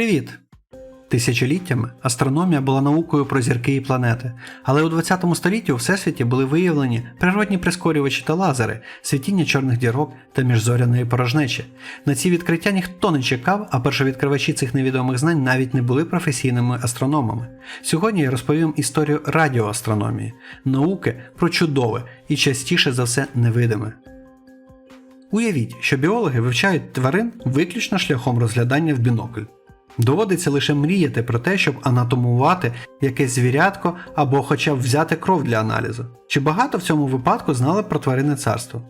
Привіт! Тисячоліттями астрономія була наукою про зірки і планети, але у 20 столітті у всесвіті були виявлені природні прискорювачі та лазери, світіння чорних дірок та міжзоряної порожнечі. На ці відкриття ніхто не чекав, а першовідкривачі цих невідомих знань навіть не були професійними астрономами. Сьогодні я розповім історію радіоастрономії, науки про чудове і частіше за все невидиме. Уявіть, що біологи вивчають тварин виключно шляхом розглядання в бінокль. Доводиться лише мріяти про те, щоб анатомувати якесь звірятко або хоча б взяти кров для аналізу. Чи багато в цьому випадку знали про тваринне царство?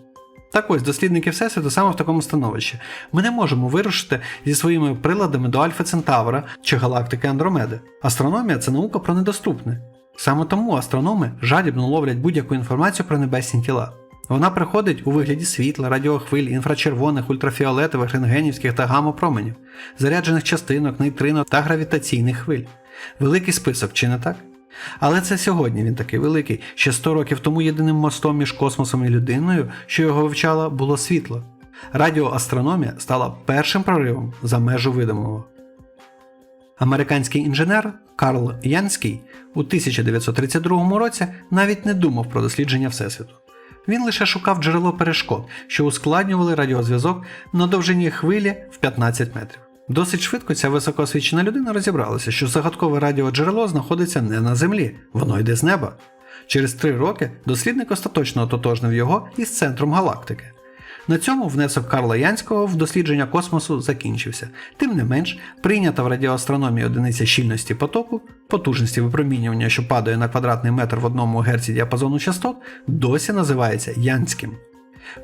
Так ось, дослідники Всесвіту саме в такому становищі. Ми не можемо вирушити зі своїми приладами до Альфа Центавра чи галактики Андромеди. Астрономія це наука про недоступне. Саме тому астрономи жадібно ловлять будь-яку інформацію про небесні тіла. Вона приходить у вигляді світла, радіохвиль, інфрачервоних, ультрафіолетових, рентгенівських та гамма-променів, заряджених частинок, нейтрино та гравітаційних хвиль. Великий список, чи не так? Але це сьогодні він такий великий. Ще 100 років тому єдиним мостом між космосом і людиною, що його вивчала, було світло. Радіоастрономія стала першим проривом за межу видимого. Американський інженер Карл Янський у 1932 році навіть не думав про дослідження Всесвіту. Він лише шукав джерело перешкод, що ускладнювали радіозв'язок на довжині хвилі в 15 метрів. Досить швидко ця високоосвічена людина розібралася, що загадкове радіоджерело знаходиться не на землі, воно йде з неба. Через три роки дослідник остаточно ототожнив його із центром галактики. На цьому внесок Карла Янського в дослідження космосу закінчився. Тим не менш, прийнята в радіоастрономії одиниця щільності потоку, потужності випромінювання, що падає на квадратний метр в одному герці діапазону частот, досі називається Янським.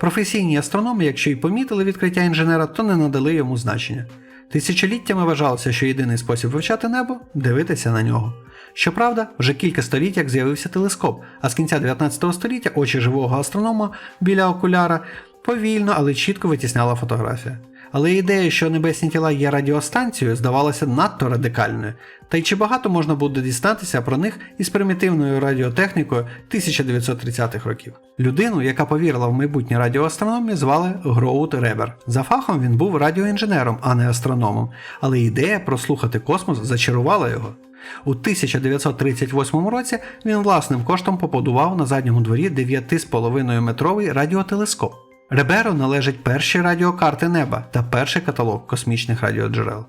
Професійні астрономи, якщо й помітили відкриття інженера, то не надали йому значення. Тисячоліттями вважалося, що єдиний спосіб вивчати небо дивитися на нього. Щоправда, вже кілька століть як з'явився телескоп, а з кінця 19 століття очі живого астронома біля окуляра повільно, але чітко витісняла фотографія. Але ідея, що небесні тіла є радіостанцією, здавалася надто радикальною, та й чи багато можна буде дізнатися про них із примітивною радіотехнікою 1930-х років. Людину, яка повірила в майбутнє радіоастрономії, звали Гроут Ребер. За фахом він був радіоінженером, а не астрономом, але ідея прослухати космос зачарувала його. У 1938 році він власним коштом побудував на задньому дворі 9,5 метровий радіотелескоп. Реберу належать перші радіокарти неба та перший каталог космічних радіоджерел.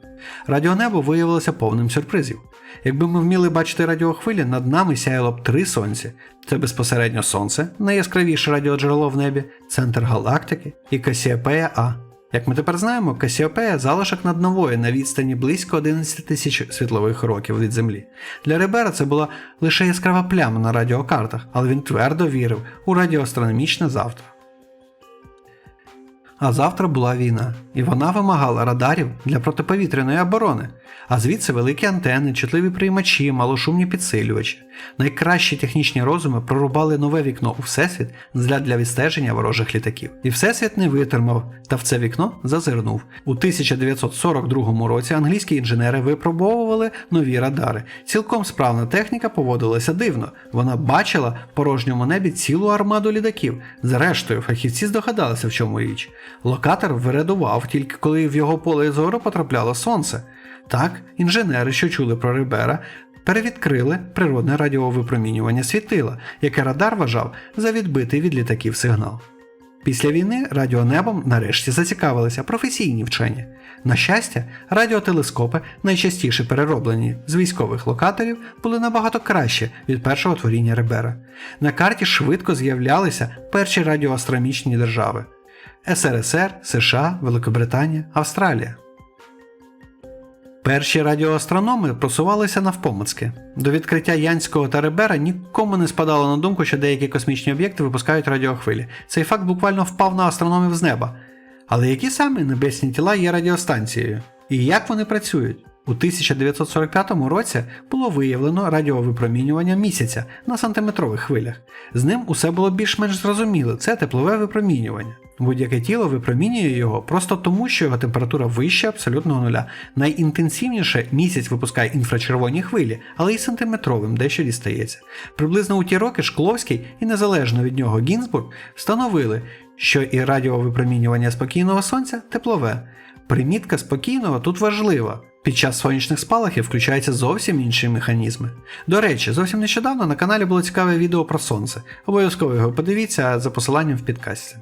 Радіонебо виявилося повним сюрпризів. Якби ми вміли бачити радіохвилі, над нами сяяло б три сонці: це безпосередньо Сонце, найяскравіше радіоджерело в небі, центр галактики і Касіопея А. Як ми тепер знаємо, Касіопея залишок над новою на відстані близько 11 тисяч світлових років від Землі. Для Ребера це була лише яскрава пляма на радіокартах, але він твердо вірив у радіоастрономічне завтра. А завтра була війна, і вона вимагала радарів для протиповітряної оборони, а звідси великі антени, чутливі приймачі, малошумні підсилювачі. Найкращі технічні розуми прорубали нове вікно у всесвіт для, відстеження ворожих літаків. І всесвіт не витримав, та в це вікно зазирнув. У 1942 році англійські інженери випробовували нові радари. Цілком справна техніка поводилася дивно. Вона бачила в порожньому небі цілу армаду літаків. Зрештою, фахівці здогадалися, в чому річ. Локатор вирадував тільки коли в його поле зору потрапляло сонце. Так, інженери, що чули про Рибера, перевідкрили природне радіовипромінювання світила, яке радар вважав за відбитий від літаків сигнал. Після війни радіонебом нарешті зацікавилися професійні вчені. На щастя, радіотелескопи, найчастіше перероблені з військових локаторів, були набагато краще від першого творіння Ребера. На карті швидко з'являлися перші радіоастрономічні держави. СРСР, США, Великобританія, Австралія. Перші радіоастрономи просувалися навпомацьки. До відкриття Янського та Ребера нікому не спадало на думку, що деякі космічні об'єкти випускають радіохвилі. Цей факт буквально впав на астрономів з неба. Але які саме небесні тіла є радіостанцією? І як вони працюють? У 1945 році було виявлено радіовипромінювання місяця на сантиметрових хвилях. З ним усе було більш-менш зрозуміло, це теплове випромінювання. Будь-яке тіло випромінює його просто тому, що його температура вища абсолютного нуля. Найінтенсивніше місяць випускає інфрачервоні хвилі, але й сантиметровим дещо дістається. Приблизно у ті роки Шкловський і незалежно від нього Гінзбург встановили, що і радіовипромінювання спокійного сонця теплове. Примітка спокійного тут важлива. Під час сонячних спалахів включаються зовсім інші механізми. До речі, зовсім нещодавно на каналі було цікаве відео про сонце. Обов'язково його подивіться за посиланням в підкасті.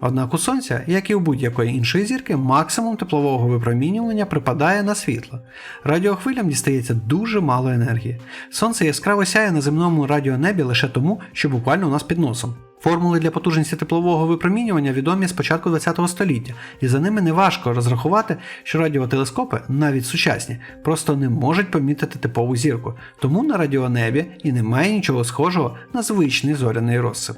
Однак у сонця, як і у будь-якої іншої зірки, максимум теплового випромінювання припадає на світло. Радіохвилям дістається дуже мало енергії. Сонце яскраво сяє на земному радіонебі лише тому, що буквально у нас під носом. Формули для потужності теплового випромінювання відомі з початку ХХ століття, і за ними неважко розрахувати, що радіотелескопи, навіть сучасні, просто не можуть помітити типову зірку, тому на радіонебі і немає нічого схожого на звичний зоряний розсип.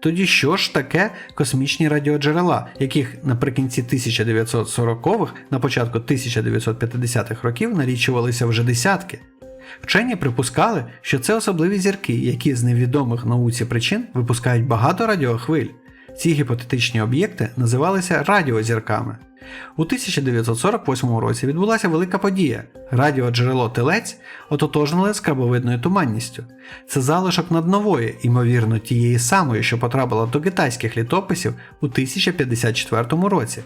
Тоді що ж таке космічні радіоджерела, яких наприкінці 1940-х, на початку 1950-х років налічувалися вже десятки? Вчені припускали, що це особливі зірки, які з невідомих науці причин випускають багато радіохвиль. Ці гіпотетичні об'єкти називалися радіозірками. У 1948 році відбулася велика подія. Радіоджерело Телець ототожнили з крабовидною туманністю. Це залишок наднової, ймовірно, тієї самої, що потрапила до китайських літописів у 1054 році.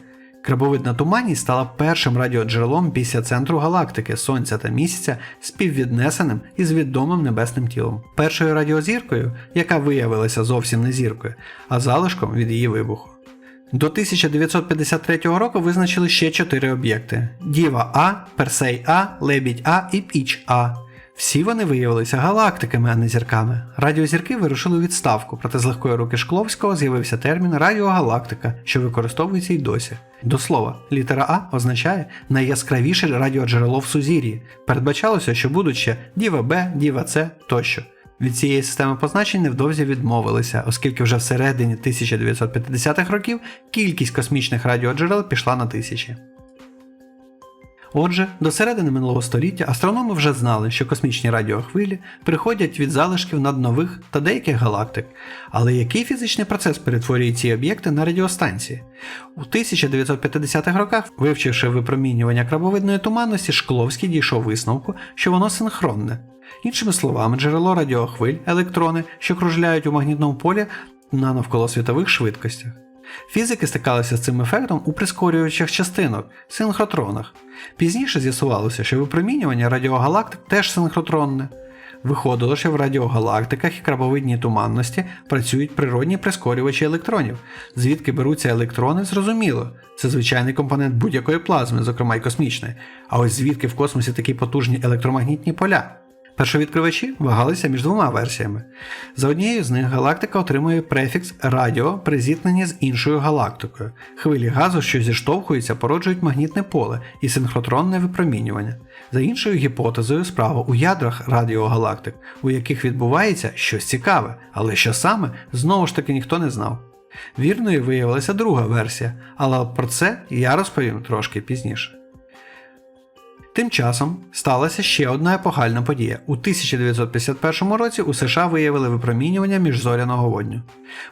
Крабовидна туманність стала першим радіоджерелом після центру галактики Сонця та місяця співвіднесеним із відомим небесним тілом. Першою радіозіркою, яка виявилася зовсім не зіркою, а залишком від її вибуху. До 1953 року визначили ще чотири об'єкти: Діва А, Персей А, Лебідь А і Піч А. Всі вони виявилися галактиками, а не зірками. Радіозірки вирушили у відставку, проте з легкої руки Шкловського з'явився термін радіогалактика, що використовується й досі. До слова, літера А означає найяскравіше радіоджерело в сузір'ї. Передбачалося, що будуть ще Діва Б, Діва С тощо. Від цієї системи позначень невдовзі відмовилися, оскільки вже всередині 1950-х років кількість космічних радіоджерел пішла на тисячі. Отже, до середини минулого століття астрономи вже знали, що космічні радіохвилі приходять від залишків наднових та деяких галактик. Але який фізичний процес перетворює ці об'єкти на радіостанції? У 1950-х роках, вивчивши випромінювання крабовидної туманності, Шкловський дійшов висновку, що воно синхронне. Іншими словами, джерело радіохвиль, електрони, що кружляють у магнітному полі на навколосвітових швидкостях. Фізики стикалися з цим ефектом у прискорюючих частинок синхротронах. Пізніше з'ясувалося, що випромінювання радіогалактик теж синхротронне. Виходило, що в радіогалактиках і крабовидній туманності працюють природні прискорювачі електронів. Звідки беруться електрони, зрозуміло. Це звичайний компонент будь-якої плазми, зокрема й космічної. А ось звідки в космосі такі потужні електромагнітні поля? Першовідкривачі вагалися між двома версіями. За однією з них галактика отримує префікс радіо при зіткненні з іншою галактикою. Хвилі газу, що зіштовхуються, породжують магнітне поле і синхротронне випромінювання. За іншою гіпотезою, справа у ядрах радіогалактик, у яких відбувається щось цікаве, але що саме, знову ж таки ніхто не знав. Вірною виявилася друга версія, але про це я розповім трошки пізніше. Тим часом сталася ще одна епохальна подія. У 1951 році у США виявили випромінювання міжзоряного водню.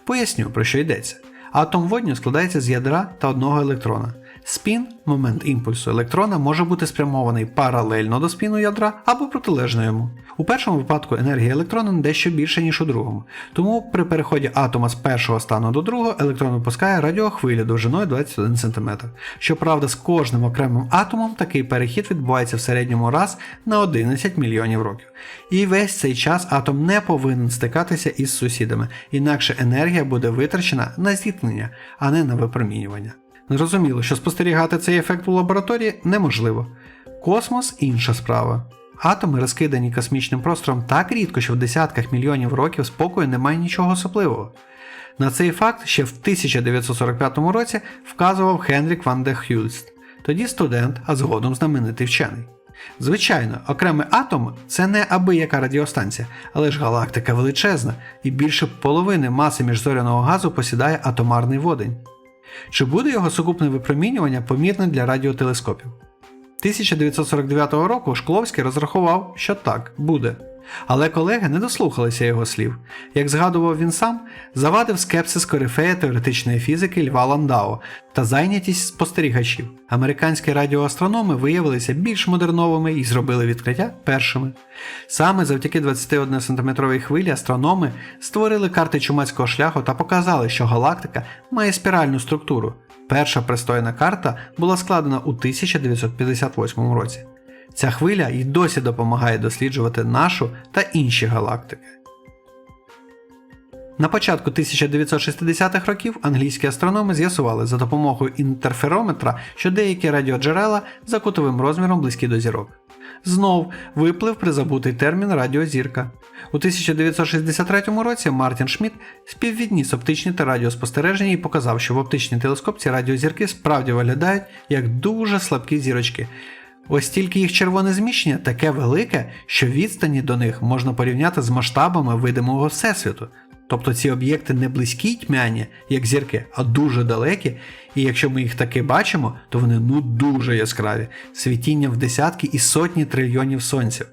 Поясню, про що йдеться. Атом водню складається з ядра та одного електрона. Спін, момент імпульсу електрона, може бути спрямований паралельно до спіну ядра або протилежно йому. У першому випадку енергія електрона дещо більше, ніж у другому. Тому при переході атома з першого стану до другого електрон випускає радіохвилю довжиною 21 см. Щоправда, з кожним окремим атомом такий перехід відбувається в середньому раз на 11 мільйонів років. І весь цей час атом не повинен стикатися із сусідами, інакше енергія буде витрачена на зіткнення, а не на випромінювання. Зрозуміло, що спостерігати цей ефект у лабораторії неможливо. Космос інша справа. Атоми розкидані космічним простором так рідко, що в десятках мільйонів років спокою немає нічого особливого. На цей факт ще в 1945 році вказував Хенрік Ван де Хюльст, тоді студент, а згодом знаменитий вчений. Звичайно, окремий атом це не аби яка радіостанція, але ж галактика величезна, і більше половини маси міжзоряного газу посідає атомарний водень. Чи буде його сукупне випромінювання помітне для радіотелескопів? 1949 року Шкловський розрахував, що так, буде. Але колеги не дослухалися його слів. Як згадував він сам, завадив скепсис корифея теоретичної фізики Льва Ландау та зайнятість спостерігачів. Американські радіоастрономи виявилися більш модерновими і зробили відкриття першими. Саме завдяки 21 см хвилі астрономи створили карти чумацького шляху та показали, що галактика має спіральну структуру. Перша пристойна карта була складена у 1958 році. Ця хвиля й досі допомагає досліджувати нашу та інші галактики. На початку 1960-х років англійські астрономи з'ясували за допомогою інтерферометра, що деякі радіоджерела за кутовим розміром близькі до зірок. Знов виплив призабутий термін радіозірка. У 1963 році Мартін Шмідт співвідніс оптичні та радіоспостереження і показав, що в оптичній телескопці радіозірки справді виглядають як дуже слабкі зірочки. Ось тільки їх червоне зміщення таке велике, що відстані до них можна порівняти з масштабами видимого всесвіту. Тобто ці об'єкти не близькі тьмяні, як зірки, а дуже далекі, і якщо ми їх таки бачимо, то вони ну дуже яскраві, світіння в десятки і сотні трильйонів сонців.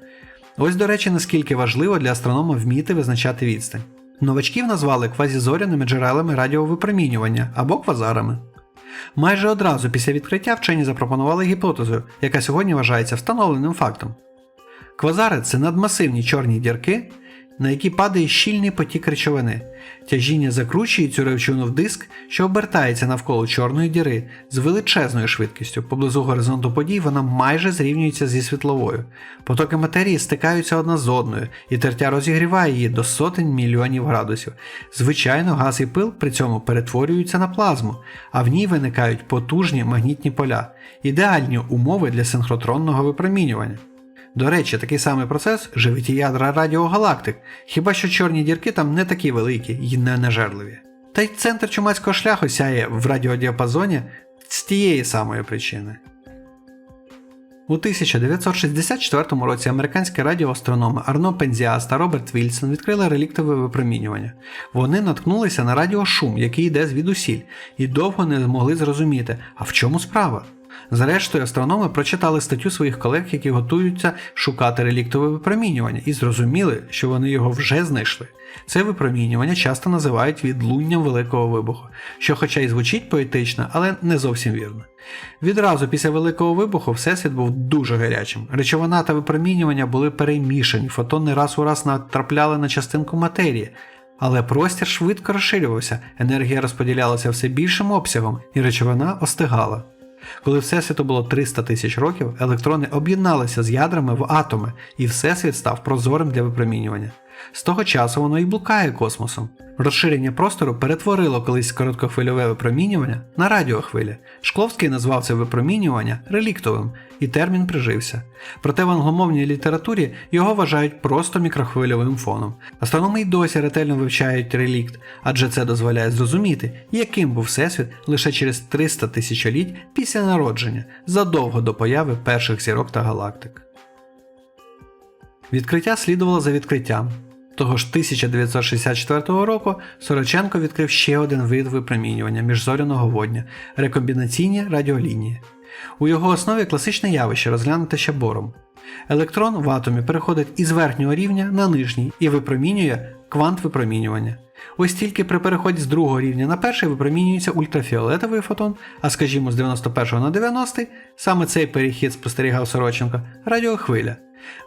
Ось, до речі, наскільки важливо для астронома вміти визначати відстань. Новачків назвали квазізоряними джерелами радіовипромінювання або квазарами. Майже одразу після відкриття вчені запропонували гіпотезу, яка сьогодні вважається встановленим фактом. Квазари це надмасивні чорні дірки, на які падає щільний потік речовини. Тяжіння закручує цю речовину в диск, що обертається навколо чорної діри з величезною швидкістю. Поблизу горизонту подій вона майже зрівнюється зі світловою. Потоки матерії стикаються одна з одною, і тертя розігріває її до сотень мільйонів градусів. Звичайно, газ і пил при цьому перетворюються на плазму, а в ній виникають потужні магнітні поля, ідеальні умови для синхротронного випромінювання. До речі, такий самий процес живить і ядра радіогалактик, хіба що чорні дірки там не такі великі і не нажерливі. Та й центр чумацького шляху сяє в радіодіапазоні з тієї самої причини. У 1964 році американські радіоастрономи Арно Пензіас та Роберт Вільсон відкрили реліктове випромінювання. Вони наткнулися на радіошум, який йде звідусіль, і довго не змогли зрозуміти, а в чому справа. Зрештою, астрономи прочитали статтю своїх колег, які готуються шукати реліктове випромінювання, і зрозуміли, що вони його вже знайшли. Це випромінювання часто називають відлунням Великого вибуху, що, хоча й звучить поетично, але не зовсім вірно. Відразу після Великого вибуху Всесвіт був дуже гарячим. Речовина та випромінювання були перемішані, фотони раз у раз натрапляли на частинку матерії. Але простір швидко розширювався, енергія розподілялася все більшим обсягом, і речовина остигала. Коли Всесвіту було 300 тисяч років, електрони об'єдналися з ядрами в атоми, і Всесвіт став прозорим для випромінювання. З того часу воно і блукає космосом. Розширення простору перетворило колись короткохвильове випромінювання на радіохвилі. Шкловський назвав це випромінювання реліктовим, і термін прижився. Проте в англомовній літературі його вважають просто мікрохвильовим фоном. Астрономи й досі ретельно вивчають релікт, адже це дозволяє зрозуміти, яким був Всесвіт лише через 300 тисячоліть після народження, задовго до появи перших зірок та галактик. Відкриття слідувало за відкриттям. Того ж 1964 року Сороченко відкрив ще один вид випромінювання міжзоряного водня рекомбінаційні радіолінії. У його основі класичне явище розглянуте ще бором. Електрон в атомі переходить із верхнього рівня на нижній і випромінює квант випромінювання. Ось тільки при переході з другого рівня на перший випромінюється ультрафіолетовий фотон, а скажімо з 91 на 90 саме цей перехід спостерігав Сороченко радіохвиля.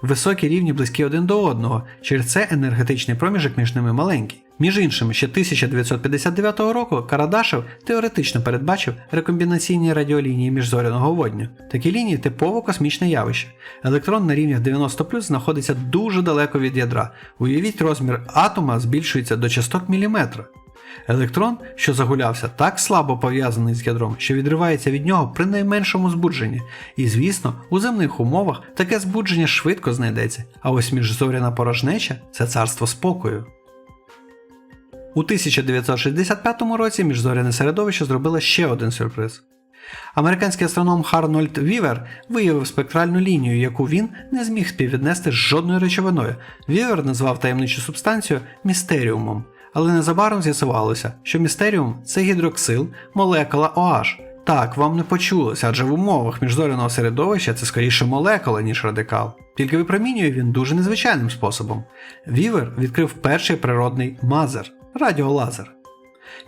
Високі рівні близькі один до одного, через це енергетичний проміжок між ними маленький. Між іншим, ще 1959 року Карадашев теоретично передбачив рекомбінаційні радіолінії міжзоряного водню. Такі лінії типово космічне явище. Електрон на рівнях 90 знаходиться дуже далеко від ядра. Уявіть, розмір атома збільшується до часток міліметра. Електрон, що загулявся, так слабо пов'язаний з ядром, що відривається від нього при найменшому збудженні. І звісно, у земних умовах таке збудження швидко знайдеться, а ось міжзоряна порожнеча це царство спокою. У 1965 році міжзоряне середовище зробило ще один сюрприз. Американський астроном Харнольд Вівер виявив спектральну лінію, яку він не зміг співвіднести з жодною речовиною. Вівер назвав таємничу субстанцію містеріумом, але незабаром з'ясувалося, що містеріум це гідроксил, молекула OH. Так, вам не почулося, адже в умовах міжзоряного середовища це скоріше молекула, ніж радикал. Тільки випромінює він дуже незвичайним способом. Вівер відкрив перший природний мазер радіолазер.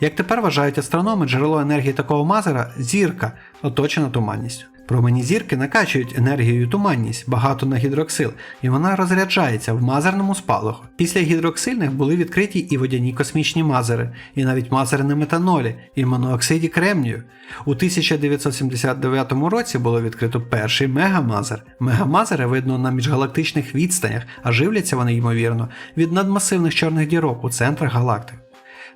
Як тепер вважають астрономи, джерело енергії такого мазера зірка, оточена туманністю. Промені зірки накачують енергією туманність, багато на гідроксил, і вона розряджається в мазерному спалаху. Після гідроксильних були відкриті і водяні космічні мазери, і навіть мазери на метанолі, і монооксиді кремнію. У 1979 році було відкрито перший мегамазер. Мегамазери видно на міжгалактичних відстанях, а живляться вони, ймовірно, від надмасивних чорних дірок у центрах галактик.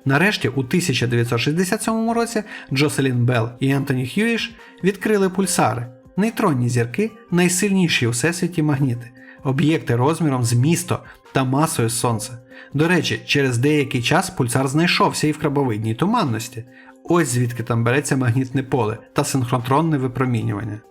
Нарешті, у 1967 році Джоселін Белл і Ентоні Хьюіш відкрили пульсари нейтронні зірки, найсильніші у всесвіті магніти, об'єкти розміром з місто та масою Сонця. До речі, через деякий час пульсар знайшовся і в крабовидній туманності. Ось звідки там береться магнітне поле та синхротронне випромінювання.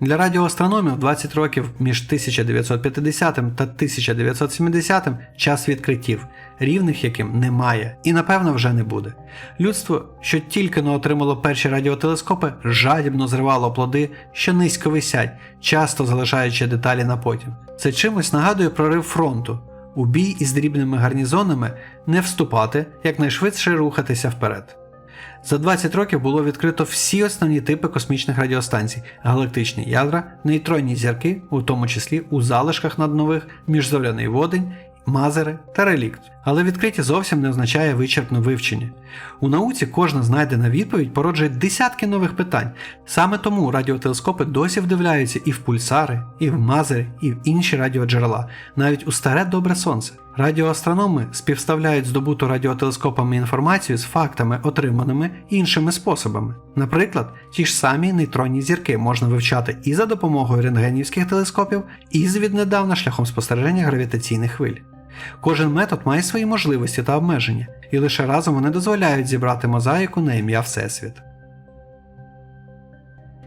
Для радіоастрономів 20 років між 1950 та 1970 час відкриттів, рівних яким немає і напевно вже не буде. Людство, що тільки но отримало перші радіотелескопи, жадібно зривало плоди, що низько висять, часто залишаючи деталі на потім. Це чимось нагадує прорив фронту. У бій із дрібними гарнізонами не вступати, якнайшвидше рухатися вперед. За 20 років було відкрито всі основні типи космічних радіостанцій: галактичні ядра, нейтронні зірки, у тому числі у залишках наднових, міжзоряний водень, мазери та релікт. Але відкриті зовсім не означає вичерпно вивчення. У науці кожна знайдена відповідь породжує десятки нових питань. Саме тому радіотелескопи досі вдивляються і в пульсари, і в мазери, і в інші радіоджерела, навіть у старе добре сонце. Радіоастрономи співставляють здобуту радіотелескопами інформацію з фактами, отриманими іншими способами. Наприклад, ті ж самі нейтронні зірки можна вивчати і за допомогою рентгенівських телескопів, і з віднедавна шляхом спостереження гравітаційних хвиль. Кожен метод має свої можливості та обмеження, і лише разом вони дозволяють зібрати мозаїку на ім'я Всесвіт.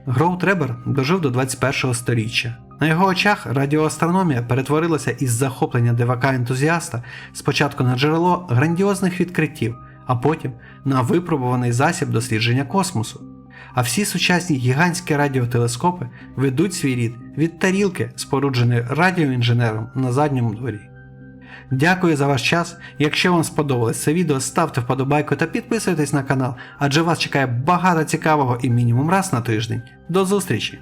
Гроу Требер дожив до 21 століття. На його очах радіоастрономія перетворилася із захоплення дивака-ентузіаста спочатку на джерело грандіозних відкриттів, а потім на випробуваний засіб дослідження космосу. А всі сучасні гігантські радіотелескопи ведуть свій рід від тарілки, спорудженої радіоінженером на задньому дворі. Дякую за ваш час. Якщо вам сподобалось це відео, ставте вподобайку та підписуйтесь на канал, адже вас чекає багато цікавого і мінімум раз на тиждень. До зустрічі!